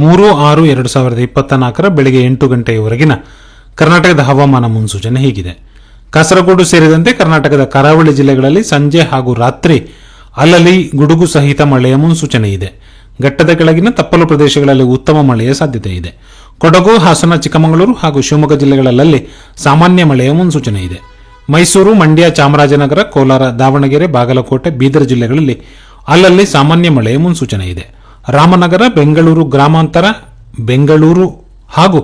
ಮೂರು ಆರು ಎರಡು ಸಾವಿರದ ಇಪ್ಪತ್ತ ನಾಲ್ಕರ ಬೆಳಗ್ಗೆ ಎಂಟು ಗಂಟೆಯವರೆಗಿನ ಕರ್ನಾಟಕದ ಹವಾಮಾನ ಮುನ್ಸೂಚನೆ ಹೀಗಿದೆ. ಕಾಸರಗೋಡು ಸೇರಿದಂತೆ ಕರ್ನಾಟಕದ ಕರಾವಳಿ ಜಿಲ್ಲೆಗಳಲ್ಲಿ ಸಂಜೆ ಹಾಗೂ ರಾತ್ರಿ ಅಲ್ಲಲ್ಲಿ ಗುಡುಗು ಸಹಿತ ಮಳೆಯ ಮುನ್ಸೂಚನೆ ಇದೆ. ಘಟ್ಟದ ಕೆಳಗಿನ ತಪ್ಪಲು ಪ್ರದೇಶಗಳಲ್ಲಿ ಉತ್ತಮ ಮಳೆಯ ಸಾಧ್ಯತೆ ಇದೆ. ಕೊಡಗು, ಹಾಸನ, ಚಿಕ್ಕಮಗಳೂರು ಹಾಗೂ ಶಿವಮೊಗ್ಗ ಜಿಲ್ಲೆಗಳಲ್ಲಿ ಸಾಮಾನ್ಯ ಮಳೆಯ ಮುನ್ಸೂಚನೆ ಇದೆ. ಮೈಸೂರು, ಮಂಡ್ಯ, ಚಾಮರಾಜನಗರ, ಕೋಲಾರ, ದಾವಣಗೆರೆ, ಬಾಗಲಕೋಟೆ, ಬೀದರ್ ಜಿಲ್ಲೆಗಳಲ್ಲಿ ಅಲ್ಲಲ್ಲಿ ಸಾಮಾನ್ಯ ಮಳೆಯ ಮುನ್ಸೂಚನೆ ಇದೆ. ರಾಮನಗರ, ಬೆಂಗಳೂರು ಗ್ರಾಮಾಂತರ, ಬೆಂಗಳೂರು ಹಾಗೂ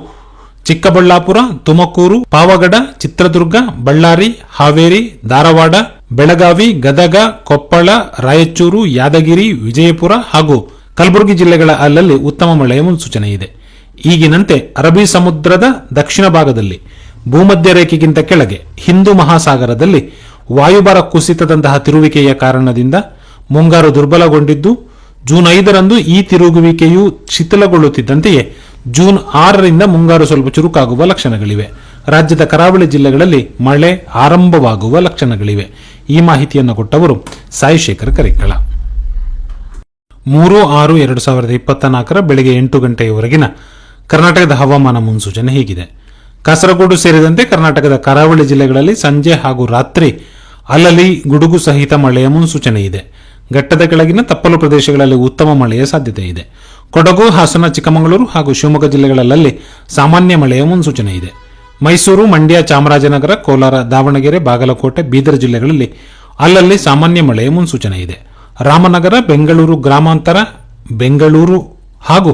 ಚಿಕ್ಕಬಳ್ಳಾಪುರ, ತುಮಕೂರು, ಪಾವಗಡ, ಚಿತ್ರದುರ್ಗ, ಬಳ್ಳಾರಿ, ಹಾವೇರಿ, ಧಾರವಾಡ, ಬೆಳಗಾವಿ, ಗದಗ, ಕೊಪ್ಪಳ, ರಾಯಚೂರು, ಯಾದಗಿರಿ, ವಿಜಯಪುರ ಹಾಗೂ ಕಲಬುರಗಿ ಜಿಲ್ಲೆಗಳ ಅಲ್ಲಲ್ಲಿ ಉತ್ತಮ ಮಳೆಯ ಮುನ್ಸೂಚನೆ ಇದೆ. ಈಗಿನಂತೆ ಅರಬ್ಬಿ ಸಮುದ್ರದ ದಕ್ಷಿಣ ಭಾಗದಲ್ಲಿ, ಭೂಮಧ್ಯ ರೇಖೆಗಿಂತ ಕೆಳಗೆ, ಹಿಂದೂ ಮಹಾಸಾಗರದಲ್ಲಿ ವಾಯುಭಾರ ಕುಸಿತದಂತಹ ತಿರುವಿಕೆಯ ಕಾರಣದಿಂದ ಮುಂಗಾರು ದುರ್ಬಲಗೊಂಡಿದ್ದು ಜೂನ್ ಐದರಂದು ಈ ತಿರುಗುವಿಕೆಯು ಶಿಥಿಲಗೊಳ್ಳುತ್ತಿದ್ದಂತೆಯೇ ಜೂನ್ ಆರರಿಂದ ಮುಂಗಾರು ಸ್ವಲ್ಪ ಚುರುಕಾಗುವ ಲಕ್ಷಣಗಳಿವೆ. ರಾಜ್ಯದ ಕರಾವಳಿ ಜಿಲ್ಲೆಗಳಲ್ಲಿ ಮಳೆ ಆರಂಭವಾಗುವ ಲಕ್ಷಣಗಳಿವೆ. ಈ ಮಾಹಿತಿಯನ್ನು ಕೊಟ್ಟವರು ಸಾಯಿಶೇಖರ್ ಕರಿಕಳ ಮೂರು ಆರು ಎರಡು ಸಾವಿರದ ಇಪ್ಪತ್ತ ನಾಲ್ಕರ ಬೆಳಗ್ಗೆ ಎಂಟು ಗಂಟೆಯವರೆಗಿನ ಕರ್ನಾಟಕದ ಹವಾಮಾನ ಮುನ್ಸೂಚನೆ ಹೀಗಿದೆ. ಕಾಸರಗೋಡು ಸೇರಿದಂತೆ ಕರ್ನಾಟಕದ ಕರಾವಳಿ ಜಿಲ್ಲೆಗಳಲ್ಲಿ ಸಂಜೆ ಹಾಗೂ ರಾತ್ರಿ ಅಲ್ಲಲ್ಲಿ ಗುಡುಗು ಸಹಿತ ಮಳೆಯ ಮುನ್ಸೂಚನೆ ಇದೆ. ಘಟ್ಟದ ಕೆಳಗಿನ ತಪ್ಪಲು ಪ್ರದೇಶಗಳಲ್ಲಿ ಉತ್ತಮ ಮಳೆಯ ಸಾಧ್ಯತೆ ಇದೆ. ಕೊಡಗು, ಹಾಸನ, ಚಿಕ್ಕಮಗಳೂರು ಹಾಗೂ ಶಿವಮೊಗ್ಗ ಜಿಲ್ಲೆಗಳಲ್ಲಿ ಸಾಮಾನ್ಯ ಮಳೆಯ ಮುನ್ಸೂಚನೆ ಇದೆ. ಮೈಸೂರು, ಮಂಡ್ಯ, ಚಾಮರಾಜನಗರ, ಕೋಲಾರ, ದಾವಣಗೆರೆ, ಬಾಗಲಕೋಟೆ, ಬೀದರ್ ಜಿಲ್ಲೆಗಳಲ್ಲಿ ಅಲ್ಲಲ್ಲಿ ಸಾಮಾನ್ಯ ಮಳೆಯ ಮುನ್ಸೂಚನೆ ಇದೆ. ರಾಮನಗರ, ಬೆಂಗಳೂರು ಗ್ರಾಮಾಂತರ, ಬೆಂಗಳೂರು ಹಾಗೂ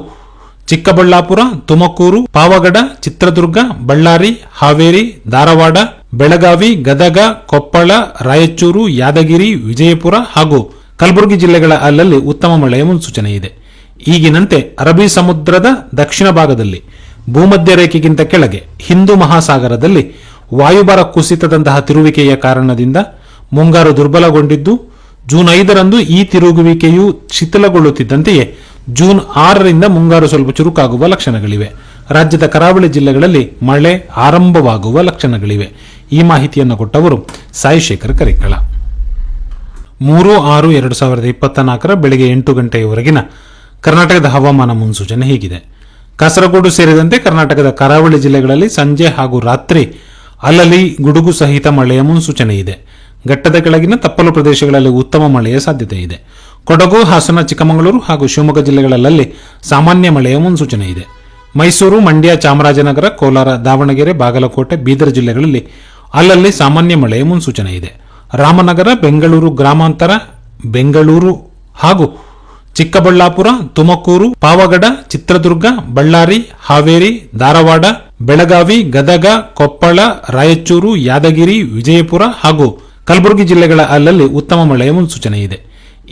ಚಿಕ್ಕಬಳ್ಳಾಪುರ, ತುಮಕೂರು, ಪಾವಗಡ, ಚಿತ್ರದುರ್ಗ, ಬಳ್ಳಾರಿ, ಹಾವೇರಿ, ಧಾರವಾಡ ಬೆಳಗಾವಿ, ಗದಗ, ಕೊಪ್ಪಳ, ರಾಯಚೂರು, ಯಾದಗಿರಿ, ವಿಜಯಪುರ ಹಾಗೂ ಕಲಬುರಗಿ ಜಿಲ್ಲೆಗಳ ಅಲ್ಲಲ್ಲಿ ಉತ್ತಮ ಮಳೆಯ ಮುನ್ಸೂಚನೆ ಇದೆ. ಈಗಿನಂತೆ ಅರಬ್ಬಿ ಸಮುದ್ರದ ದಕ್ಷಿಣ ಭಾಗದಲ್ಲಿ, ಭೂಮಧ್ಯ ರೇಖೆಗಿಂತ ಕೆಳಗೆ, ಹಿಂದೂ ಮಹಾಸಾಗರದಲ್ಲಿ ವಾಯುಭಾರ ಕುಸಿತದಂತಹ ತಿರುವಿಕೆಯ ಕಾರಣದಿಂದ ಮುಂಗಾರು ದುರ್ಬಲಗೊಂಡಿದ್ದು, ಜೂನ್ ಐದರಂದು ಈ ತಿರುಗುವಿಕೆಯು ಶಿಥಿಲಗೊಳ್ಳುತ್ತಿದ್ದಂತೆಯೇ ಜೂನ್ ಆರರಿಂದ ಮುಂಗಾರು ಸ್ವಲ್ಪ ಚುರುಕಾಗುವ ಲಕ್ಷಣಗಳಿವೆ. ರಾಜ್ಯದ ಕರಾವಳಿ ಜಿಲ್ಲೆಗಳಲ್ಲಿ ಮಳೆ ಆರಂಭವಾಗುವ ಲಕ್ಷಣಗಳಿವೆ. ಈ ಮಾಹಿತಿಯನ್ನು ಕೊಟ್ಟವರು ಸಾಯಿಶೇಖರ್ ಕರಿಕಳ ಮೂರು ಆರು ಎರಡು ಸಾವಿರದ ಇಪ್ಪತ್ತ ನಾಲ್ಕರ ಬೆಳಗ್ಗೆ ಎಂಟು ಗಂಟೆಯವರೆಗಿನ ಕರ್ನಾಟಕದ ಹವಾಮಾನ ಮುನ್ಸೂಚನೆ ಹೀಗಿದೆ. ಕಾಸರಗೋಡು ಸೇರಿದಂತೆ ಕರ್ನಾಟಕದ ಕರಾವಳಿ ಜಿಲ್ಲೆಗಳಲ್ಲಿ ಸಂಜೆ ಹಾಗೂ ರಾತ್ರಿ ಅಲ್ಲಲ್ಲಿ ಗುಡುಗು ಸಹಿತ ಮಳೆಯ ಮುನ್ಸೂಚನೆ ಇದೆ. ಘಟ್ಟದ ಕೆಳಗಿನ ತಪ್ಪಲು ಪ್ರದೇಶಗಳಲ್ಲಿ ಉತ್ತಮ ಮಳೆಯ ಸಾಧ್ಯತೆ ಇದೆ. ಕೊಡಗು, ಹಾಸನ, ಚಿಕ್ಕಮಗಳೂರು ಹಾಗೂ ಶಿವಮೊಗ್ಗ ಜಿಲ್ಲೆಗಳಲ್ಲಿ ಸಾಮಾನ್ಯ ಮಳೆಯ ಮುನ್ಸೂಚನೆ ಇದೆ. ಮೈಸೂರು, ಮಂಡ್ಯ, ಚಾಮರಾಜನಗರ, ಕೋಲಾರ, ದಾವಣಗೆರೆ, ಬಾಗಲಕೋಟೆ, ಬೀದರ್ ಜಿಲ್ಲೆಗಳಲ್ಲಿ ಅಲ್ಲಲ್ಲಿ ಸಾಮಾನ್ಯ ಮಳೆಯ ಮುನ್ಸೂಚನೆ ಇದೆ. ರಾಮನಗರ, ಬೆಂಗಳೂರು ಗ್ರಾಮಾಂತರ, ಬೆಂಗಳೂರು ಹಾಗೂ ಚಿಕ್ಕಬಳ್ಳಾಪುರ, ತುಮಕೂರು, ಪಾವಗಡ, ಚಿತ್ರದುರ್ಗ, ಬಳ್ಳಾರಿ, ಹಾವೇರಿ, ಧಾರವಾಡ, ಬೆಳಗಾವಿ, ಗದಗ, ಕೊಪ್ಪಳ, ರಾಯಚೂರು, ಯಾದಗಿರಿ, ವಿಜಯಪುರ ಹಾಗೂ ಕಲಬುರಗಿ ಜಿಲ್ಲೆಗಳ ಅಲ್ಲಲ್ಲಿ ಉತ್ತಮ ಮಳೆಯ ಮುನ್ಸೂಚನೆ ಇದೆ.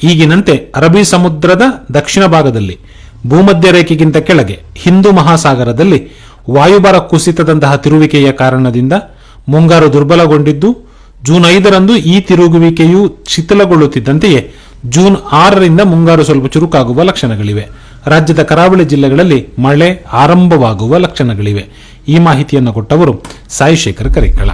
ಈಗಿನಂತೆ ಅರಬ್ಬಿ ಸಮುದ್ರದ ದಕ್ಷಿಣ ಭಾಗದಲ್ಲಿ ಭೂಮಧ್ಯ ರೇಖೆಗಿಂತ ಕೆಳಗೆ ಹಿಂದೂ ಮಹಾಸಾಗರದಲ್ಲಿ ವಾಯುಭಾರ ಕುಸಿತದಂತಹ ತಿರುವಿಕೆಯ ಕಾರಣದಿಂದ ಮುಂಗಾರು ದುರ್ಬಲಗೊಂಡಿದ್ದು ಜೂನ್ ಐದರಂದು ಈ ತಿರುಗುವಿಕೆಯು ಶಿಥಿಲಗೊಳ್ಳುತ್ತಿದ್ದಂತೆಯೇ ಜೂನ್ ಆರರಿಂದ ಮುಂಗಾರು ಸ್ವಲ್ಪ ಚುರುಕಾಗುವ ಲಕ್ಷಣಗಳಿವೆ. ರಾಜ್ಯದ ಕರಾವಳಿ ಜಿಲ್ಲೆಗಳಲ್ಲಿ ಮಳೆ ಆರಂಭವಾಗುವ ಲಕ್ಷಣಗಳಿವೆ. ಈ ಮಾಹಿತಿಯನ್ನು ಕೊಟ್ಟವರು ಸಾಯಿಶೇಖರ್ ಕರಿಕಳ